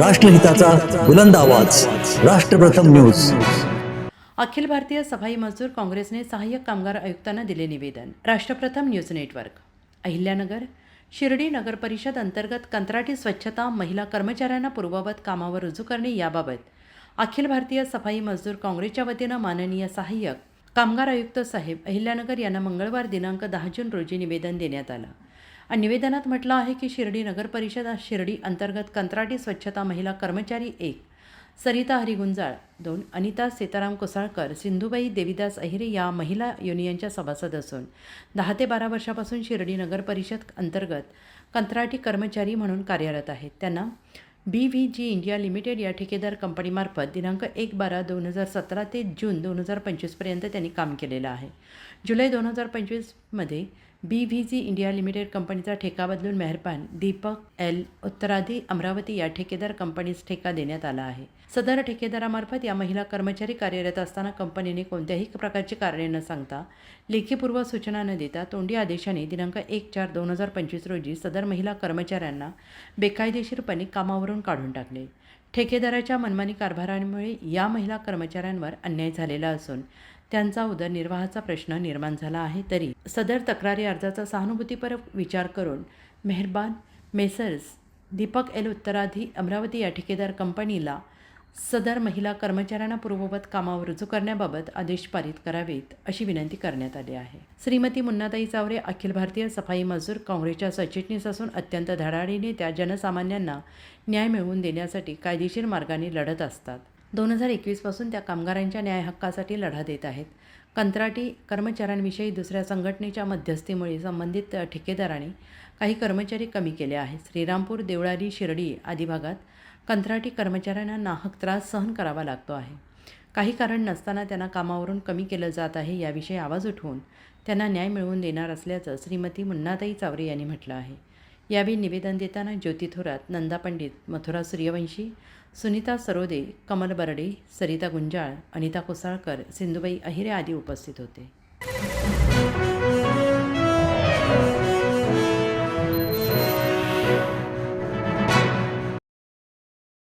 राष्ट्रहिताचा बुलंद आवाज. राष्ट्रप्रथम न्यूज. अखिल भारतीय सफाई मजदूर काँग्रेसने सहाय्यक कामगार आयुक्तांना दिले निवेदन. Rashtrapratham news network. Ahilyanagar Shirdi नगर परिषद अंतर्गत कंत्राटी स्वच्छता महिला कर्मचाऱ्यांना पूर्ववत कामावर रुजू करणे याबाबत अखिल भारतीय सफाई मजदूर काँग्रेसच्या वतीनं माननीय सहाय्यक कामगार आयुक्त साहेब अहिल्यानगर यांना मंगळवार दिनांक दहा जून रोजी निवेदन देण्यात आलं. निवेदनात म्हटलं आहे की शिर्डी नगर परिषद शिर्डी अंतर्गत कंत्राटी स्वच्छता महिला कर्मचारी एक सरिता हरिगुंजाळ दोन अनिता सीताराम कोसाळकर सिंधुबाई देवीदास अहिरे या महिला युनियनच्या सभासद असून दहा ते बारा वर्षापासून शिर्डी नगर परिषद अंतर्गत कंत्राटी कर्मचारी म्हणून कार्यरत आहेत. त्यांना B V G India limited या ठेकेदार कंपनीमार्फत दिनांक एक बारा दोन हजार सतरा ते जून दोन हजार पंचवीसपर्यंत त्यांनी काम केलेलं आहे. जुलै दोन हजार पंचवीसमध्ये B V G India limited कंपनीचा ठेका बदलून मेहरपान दीपक एल उत्तराधी अमरावती या ठेकेदार कंपनीस ठेका देण्यात आला आहे. सदर ठेकेदारामार्फत या महिला कर्मचारी कार्यरत असताना कंपनीने कोणत्याही प्रकारची कारणे न सांगता लेखीपूर्व सूचना न देता तोंडी आदेशाने दिनांक एक चार दोन हजार पंचवीस रोजी सदर महिला कर्मचाऱ्यांना बेकायदेशीरपणे कामावरून काढून टाकले. ठेकेदाराच्या मनमानी कारभारामुळे या महिला कर्मचाऱ्यांवर अन्याय झालेला असून त्यांचा उदरनिर्वाहाचा प्रश्न निर्माण झाला आहे तरी सदर तक्रारी अर्जाचा सहानुभूतीपर विचार करून मेहरबान मेसर्स दीपक एल उत्तराधी अमरावती या ठेकेदार कंपनीला सदर महिला कर्मचाऱ्यांना पूर्ववत कामावर रुजू करण्याबाबत आदेश पारित करावेत अशी विनंती करण्यात आली आहे. श्रीमती मुन्नाताई चावरे अखिल भारतीय सफाई मजूर काँग्रेसच्या सचिटणीस असून अत्यंत धडाडीने त्या जनसामान्यांना न्याय मिळवून देण्यासाठी कायदेशीर मार्गाने लढत असतात. दोन हजार एकवीसपासून त्या कामगारांच्या न्याय हक्कासाठी लढा देत आहेत. कंत्राटी कर्मचाऱ्यांविषयी दुसऱ्या संघटनेच्या मध्यस्थीमुळे संबंधित ठेकेदारांनी काही कर्मचारी कमी केले आहेत. श्रीरामपूर देवळाली शिर्डी आदी भागात कंत्राटी कर्मचाऱ्यांना नाहक त्रास सहन करावा लागतो आहे. काही कारण नसताना त्यांना कामावरून कमी केलं जात आहे याविषयी आवाज उठवून त्यांना न्याय मिळवून देणार असल्याचं श्रीमती मुन्नाताई चावरे यांनी म्हटलं आहे. यावेळी निवेदन देताना ज्योती थोरात नंदा पंडित मथुरा सूर्यवंशी सुनीता सरोदे कमल बरडे सरिता गुंजाळ अनिता कोसाळकर सिंधुबाई अहिरे आदी उपस्थित होते.